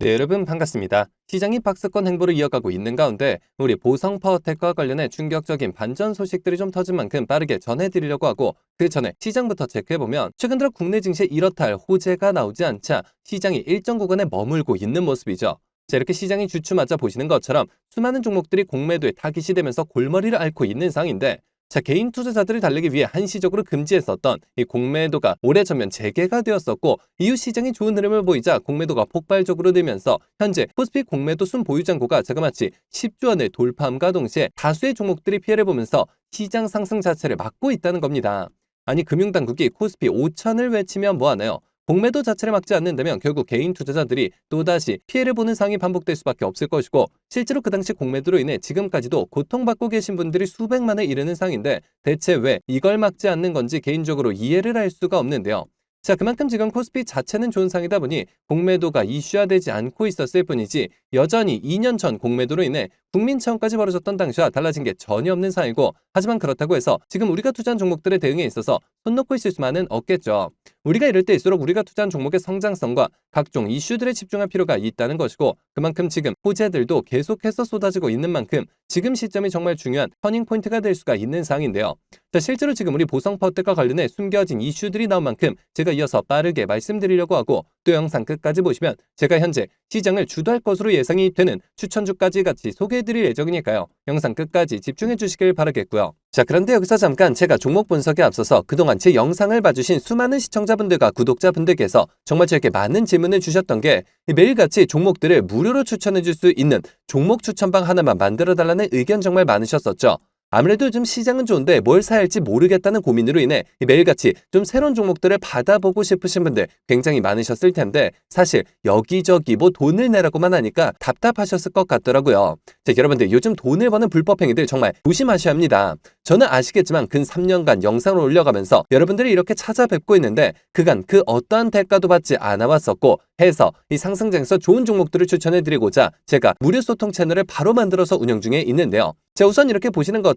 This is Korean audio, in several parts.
네, 여러분 반갑습니다. 시장이 박스권 행보를 이어가고 있는 가운데 우리 보성 파워텍과 관련해 충격적인 반전 소식들이 좀 터진 만큼 빠르게 전해드리려고 하고 그 전에 시장부터 체크해보면 최근 들어 국내 증시에 이렇다 할 호재가 나오지 않자 시장이 일정 구간에 머물고 있는 모습이죠. 자, 이렇게 시장이 주춤하자 보시는 것처럼 수많은 종목들이 공매도에 타깃이 되면서 골머리를 앓고 있는 상인데 자, 개인 투자자들을 달래기 위해 한시적으로 금지했었던 이 공매도가 올해 전면 재개가 되었었고 이후 시장이 좋은 흐름을 보이자 공매도가 폭발적으로 늘면서 현재 코스피 공매도 순 보유 잔고가 자그마치 10조 원을 돌파함과 동시에 다수의 종목들이 피해를 보면서 시장 상승 자체를 막고 있다는 겁니다. 아니 금융당국이 코스피 5천을 외치면 뭐하나요? 공매도 자체를 막지 않는다면 결국 개인 투자자들이 또다시 피해를 보는 상황이 반복될 수밖에 없을 것이고 실제로 그 당시 공매도로 인해 지금까지도 고통받고 계신 분들이 수백만에 이르는 상인데 대체 왜 이걸 막지 않는 건지 개인적으로 이해를 할 수가 없는데요. 자, 그만큼 지금 코스피 자체는 좋은 상이다 보니 공매도가 이슈화되지 않고 있었을 뿐이지 여전히 2년 전 공매도로 인해 국민 차원까지 벌어졌던 당시와 달라진 게 전혀 없는 상이고 하지만 그렇다고 해서 지금 우리가 투자한 종목들의 대응에 있어서 손 놓고 있을 수만은 없겠죠. 우리가 이럴 때일수록 우리가 투자한 종목의 성장성과 각종 이슈들에 집중할 필요가 있다는 것이고 그만큼 지금 호재들도 계속해서 쏟아지고 있는 만큼 지금 시점이 정말 중요한 터닝 포인트가 될 수가 있는 상인데요. 자, 실제로 지금 우리 보성 파워텍과 관련해 숨겨진 이슈들이 나온 만큼 제가 이어서 빠르게 말씀드리려고 하고 또 영상 끝까지 보시면 제가 현재 시장을 주도할 것으로 예상이 되는 추천주까지 같이 소개해드릴 예정이니까요. 영상 끝까지 집중해 주시길 바라겠고요. 자, 그런데 여기서 잠깐 제가 종목 분석에 앞서서 그동안 제 영상을 봐주신 수많은 시청자분들과 구독자분들께서 정말 저에게 많은 질문을 주셨던 게 매일같이 종목들을 무료로 추천해 줄 수 있는 종목 추천방 하나만 만들어 달라는 의견 정말 많으셨었죠. 아무래도 요즘 시장은 좋은데 뭘 사야 할지 모르겠다는 고민으로 인해 매일같이 좀 새로운 종목들을 받아보고 싶으신 분들 굉장히 많으셨을 텐데 사실 여기저기 뭐 돈을 내라고만 하니까 답답하셨을 것 같더라고요. 자, 여러분들 요즘 돈을 버는 불법 행위들 정말 조심하셔야 합니다. 저는 아시겠지만 근 3년간 영상을 올려가면서 여러분들이 이렇게 찾아뵙고 있는데 그간 그 어떠한 대가도 받지 않아 왔었고 해서 이 상승장에서 좋은 종목들을 추천해드리고자 제가 무료 소통 채널을 바로 만들어서 운영 중에 있는데요. 자, 우선 이렇게 보시는 것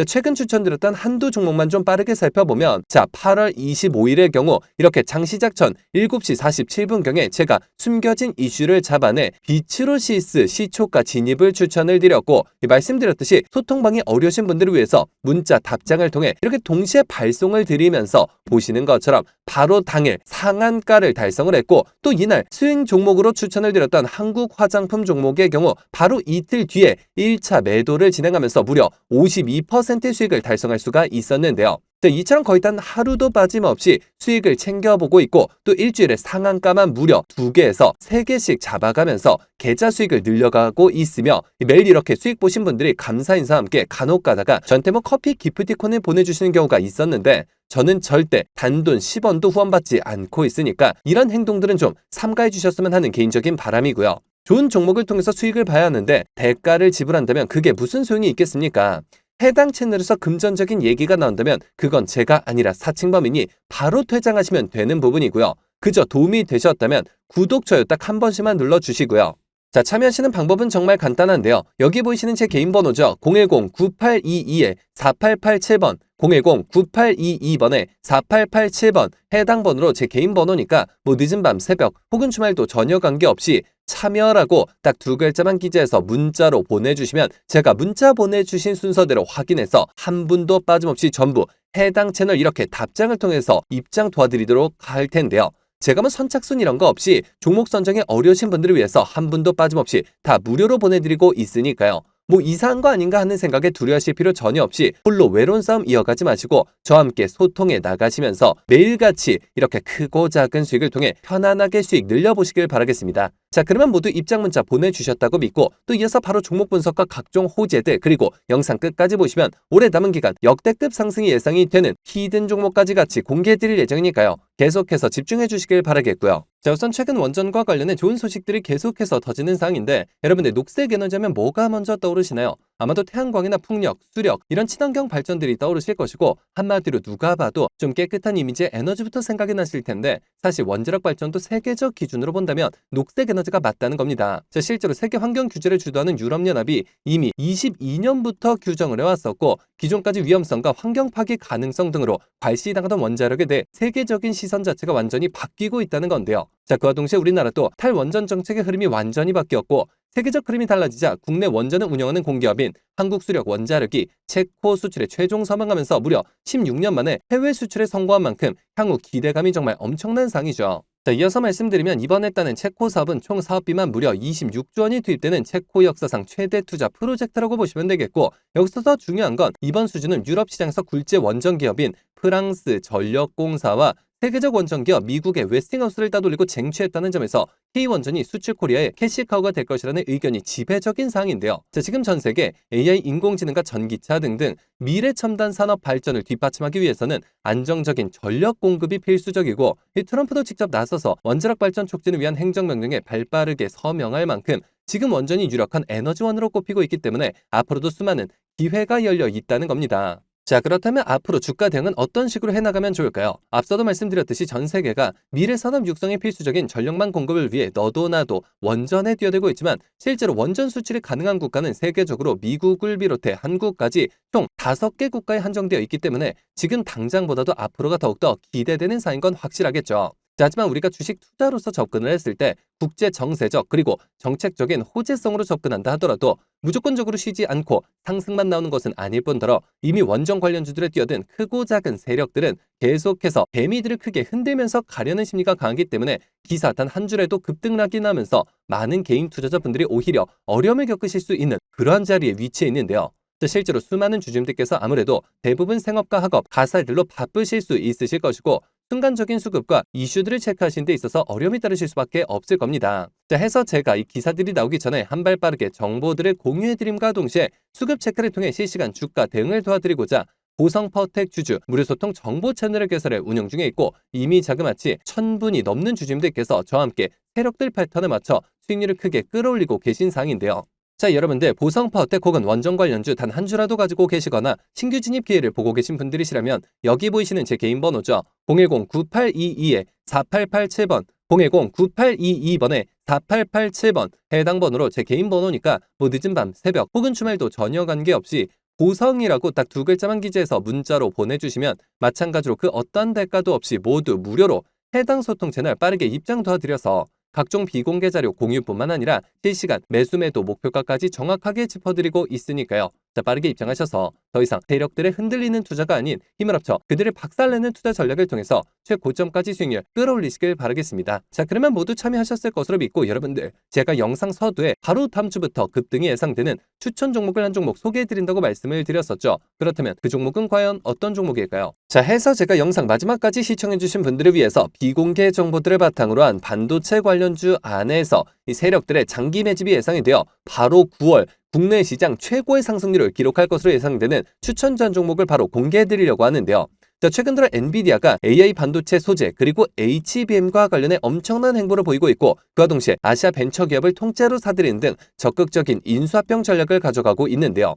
자, 최근 추천드렸던 한두 종목만 좀 빠르게 살펴보면 자 8월 25일의 경우 이렇게 장 시작 전 7시 47분경에 제가 숨겨진 이슈를 잡아내 비츠로시스 시초가 진입을 추천을 드렸고 이 말씀드렸듯이 소통방이 어려우신 분들을 위해서 문자 답장을 통해 이렇게 동시에 발송을 드리면서 보시는 것처럼 바로 당일 상한가를 달성을 했고 또 이날 수익 종목으로 추천을 드렸던 한국 화장품 종목의 경우 바로 이틀 뒤에 1차 매도를 진행하면서 무려 52% 수익을 달성할 수가 있었는데요. 자, 이처럼 거의 단 하루도 빠짐없이 수익을 챙겨보고 있고 또 일주일에 상한가만 무려 두 개에서 세 개씩 잡아가면서 계좌 수익을 늘려가고 있으며 매일 이렇게 수익 보신 분들이 감사 인사와 함께 간혹 가다가 저한테 뭐 커피 기프티콘을 보내주시는 경우가 있었는데 저는 절대 단돈 10원도 후원받지 않고 있으니까 이런 행동들은 좀 삼가해 주셨으면 하는 개인적인 바람이고요. 좋은 종목을 통해서 수익을 봐야 하는데 대가를 지불한다면 그게 무슨 소용이 있겠습니까? 해당 채널에서 금전적인 얘기가 나온다면 그건 제가 아니라 사칭범이니 바로 퇴장하시면 되는 부분이고요. 그저 도움이 되셨다면 구독, 좋아요 딱 한 번씩만 눌러주시고요. 자, 참여하시는 방법은 정말 간단한데요. 여기 보이시는 제 개인 번호죠. 010-9822-4887번, 010-9822번에 4887번 해당 번호로 제 개인 번호니까 뭐 늦은 밤, 새벽 혹은 주말도 전혀 관계없이 참여라고 딱 두 글자만 기재해서 문자로 보내주시면 제가 문자 보내주신 순서대로 확인해서 한 분도 빠짐없이 전부 해당 채널 이렇게 답장을 통해서 입장 도와드리도록 할 텐데요. 제가 뭐 선착순 이런 거 없이 종목 선정에 어려우신 분들을 위해서 한 분도 빠짐없이 다 무료로 보내드리고 있으니까요. 뭐 이상한 거 아닌가 하는 생각에 두려워하실 필요 전혀 없이 홀로 외로운 싸움 이어가지 마시고 저와 함께 소통해 나가시면서 매일같이 이렇게 크고 작은 수익을 통해 편안하게 수익 늘려보시길 바라겠습니다. 자 그러면 모두 입장 문자 보내주셨다고 믿고 또 이어서 바로 종목 분석과 각종 호재들 그리고 영상 끝까지 보시면 올해 남은 기간 역대급 상승이 예상이 되는 히든 종목까지 같이 공개해드릴 예정이니까요. 계속해서 집중해 주시길 바라겠고요. 자, 우선 최근 원전과 관련해 좋은 소식들이 계속해서 터지는 상황인데 여러분들 녹색 에너지 하면 뭐가 먼저 떠오르시나요? 아마도 태양광이나 풍력, 수력 이런 친환경 발전들이 떠오르실 것이고 한마디로 누가 봐도 좀 깨끗한 이미지의 에너지부터 생각이 나실 텐데 사실 원자력 발전도 세계적 기준으로 본다면 녹색 에너지가 맞다는 겁니다. 자, 실제로 세계 환경 규제를 주도하는 유럽연합이 이미 22년부터 규정을 해왔었고 기존까지 위험성과 환경 파괴 가능성 등으로 발시당하던 원자력에 대해 세계적인 시선 자체가 완전히 바뀌고 있다는 건데요. 자, 그와 동시에 우리나라도 탈원전 정책의 흐름이 완전히 바뀌었고 세계적 흐름이 달라지자 국내 원전을 운영하는 공기업인 한국수력 원자력이 체코 수출에 최종 서명하면서 무려 16년 만에 해외 수출에 성공한 만큼 향후 기대감이 정말 엄청난 상이죠. 자, 이어서 말씀드리면 이번 했다는 체코 사업은 총 사업비만 무려 26조 원이 투입되는 체코 역사상 최대 투자 프로젝트라고 보시면 되겠고 여기서 더 중요한 건 이번 수준은 유럽 시장에서 굴제 원전 기업인 프랑스 전력공사와 세계적 원전 기업 미국의 웨스팅하우스를 따돌리고 쟁취했다는 점에서 K원전이 수출 코리아의 캐시카우가 될 것이라는 의견이 지배적인 사항인데요. 자, 지금 전 세계 AI 인공지능과 전기차 등등 미래 첨단 산업 발전을 뒷받침하기 위해서는 안정적인 전력 공급이 필수적이고 이 트럼프도 직접 나서서 원자력 발전 촉진을 위한 행정명령에 발빠르게 서명할 만큼 지금 원전이 유력한 에너지원으로 꼽히고 있기 때문에 앞으로도 수많은 기회가 열려 있다는 겁니다. 자, 그렇다면 앞으로 주가 대응은 어떤 식으로 해나가면 좋을까요? 앞서도 말씀드렸듯이 전 세계가 미래 산업 육성에 필수적인 전력망 공급을 위해 너도 나도 원전에 뛰어들고 있지만 실제로 원전 수출이 가능한 국가는 세계적으로 미국을 비롯해 한국까지 총 5개 국가에 한정되어 있기 때문에 지금 당장보다도 앞으로가 더욱더 기대되는 사인 건 확실하겠죠. 자, 하지만 우리가 주식 투자로서 접근을 했을 때 국제 정세적 그리고 정책적인 호재성으로 접근한다 하더라도 무조건적으로 쉬지 않고 상승만 나오는 것은 아닐 뿐더러 이미 원전 관련주들에 뛰어든 크고 작은 세력들은 계속해서 개미들을 크게 흔들면서 가려는 심리가 강하기 때문에 기사 단 한 줄에도 급등락이 나면서 많은 개인 투자자분들이 오히려 어려움을 겪으실 수 있는 그러한 자리에 위치해 있는데요. 실제로 수많은 주주님들께서 아무래도 대부분 생업과 학업, 가사일로 바쁘실 수 있으실 것이고 순간적인 수급과 이슈들을 체크하신 데 있어서 어려움이 따르실 수밖에 없을 겁니다. 자, 해서 제가 이 기사들이 나오기 전에 한 발 빠르게 정보들을 공유해드림과 동시에 수급 체크를 통해 실시간 주가 대응을 도와드리고자 보성퍼텍 주주 무료소통 정보 채널을 개설해 운영 중에 있고 이미 자그마치 천분이 넘는 주주님들께서 저와 함께 세력들 패턴에 맞춰 수익률을 크게 끌어올리고 계신 상인데요. 자, 여러분들 보성파워텍 혹은 원전 관련주 단 한 주라도 가지고 계시거나 신규 진입 기회를 보고 계신 분들이시라면 여기 보이시는 제 개인 번호죠. 010-9822-4887번 010-9822번에 4887번 해당 번호로 제 개인 번호니까 뭐 늦은 밤, 새벽 혹은 주말도 전혀 관계없이 보성이라고 딱 두 글자만 기재해서 문자로 보내주시면 마찬가지로 그 어떤 대가도 없이 모두 무료로 해당 소통 채널 빠르게 입장 도와드려서 각종 비공개 자료 공유뿐만 아니라 실시간 매수 매도 목표가까지 정확하게 짚어드리고 있으니까요. 자, 빠르게 입장하셔서 더 이상 세력들의 흔들리는 투자가 아닌 힘을 합쳐 그들을 박살내는 투자 전략을 통해서 최고점까지 수익률 끌어올리시길 바라겠습니다. 자, 그러면 모두 참여하셨을 것으로 믿고 여러분들 제가 영상 서두에 바로 다음 주부터 급등이 예상되는 추천 종목을 한 종목 소개해드린다고 말씀을 드렸었죠. 그렇다면 그 종목은 과연 어떤 종목일까요? 자, 해서 제가 영상 마지막까지 시청해주신 분들을 위해서 비공개 정보들을 바탕으로 한 반도체 관련주 안에서 이 세력들의 장기 매집이 예상이 되어 바로 9월 국내 시장 최고의 상승률을 기록할 것으로 예상되는 추천 전 종목을 바로 공개해드리려고 하는데요. 자, 최근 들어 엔비디아가 AI 반도체 소재 그리고 HBM과 관련해 엄청난 행보를 보이고 있고 그와 동시에 아시아 벤처 기업을 통째로 사들이는 등 적극적인 인수합병 전략을 가져가고 있는데요.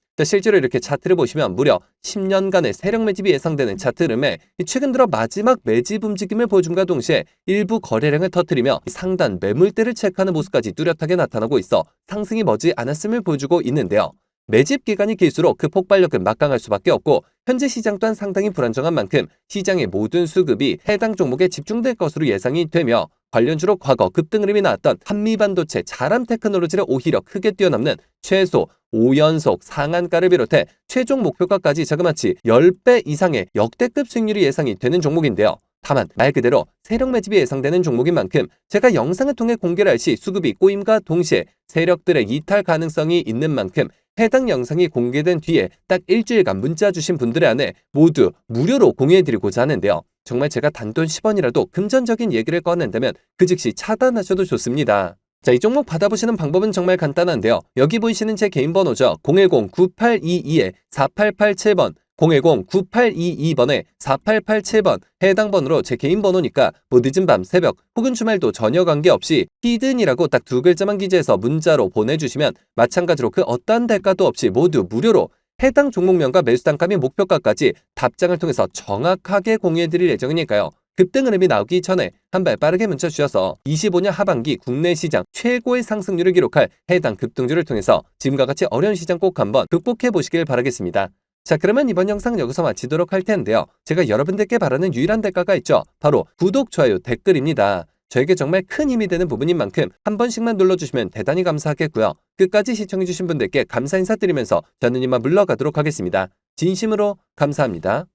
실제로 이렇게 차트를 보시면 무려 10년간의 세력 매집이 예상되는 차트 흐름에 최근 들어 마지막 매집 움직임을 보여줌과 동시에 일부 거래량을 터뜨리며 상단 매물대를 체크하는 모습까지 뚜렷하게 나타나고 있어 상승이 머지 않았음을 보여주고 있는데요. 매집 기간이 길수록 그 폭발력은 막강할 수밖에 없고 현재 시장 또한 상당히 불안정한 만큼 시장의 모든 수급이 해당 종목에 집중될 것으로 예상이 되며 관련주로 과거 급등 흐름이 나왔던 한미반도체 자람 테크놀로지를 오히려 크게 뛰어넘는 최소 5연속 상한가를 비롯해 최종 목표가까지 자그마치 10배 이상의 역대급 수익률이 예상이 되는 종목인데요. 다만 말 그대로 세력 매집이 예상되는 종목인 만큼 제가 영상을 통해 공개를 할 시 수급이 꼬임과 동시에 세력들의 이탈 가능성이 있는 만큼 해당 영상이 공개된 뒤에 딱 일주일간 문자 주신 분들의 안에 모두 무료로 공유해드리고자 하는데요. 정말 제가 단돈 10원이라도 금전적인 얘기를 꺼낸다면 그 즉시 차단하셔도 좋습니다. 자, 이 종목 받아보시는 방법은 정말 간단한데요. 여기 보이시는 제 개인 번호죠. 010-9822-4887번, 010-9822번에 4887번 해당 번호로 제 개인 번호니까 뭐 늦은 밤, 새벽 혹은 주말도 전혀 관계없이 히든이라고 딱 두 글자만 기재해서 문자로 보내주시면 마찬가지로 그 어떠한 대가도 없이 모두 무료로 해당 종목명과 매수 단가 및 목표가까지 답장을 통해서 정확하게 공유해드릴 예정이니까요. 급등 흐름이 나오기 전에 한 발 빠르게 문자 주셔서 25년 하반기 국내 시장 최고의 상승률을 기록할 해당 급등주를 통해서 지금과 같이 어려운 시장 꼭 한번 극복해 보시길 바라겠습니다. 자 그러면 이번 영상 여기서 마치도록 할 텐데요. 제가 여러분들께 바라는 유일한 대가가 있죠. 바로 구독, 좋아요, 댓글입니다. 저에게 정말 큰 힘이 되는 부분인 만큼 한 번씩만 눌러주시면 대단히 감사하겠고요. 끝까지 시청해주신 분들께 감사 인사드리면서 저는 이만 물러가도록 하겠습니다. 진심으로 감사합니다.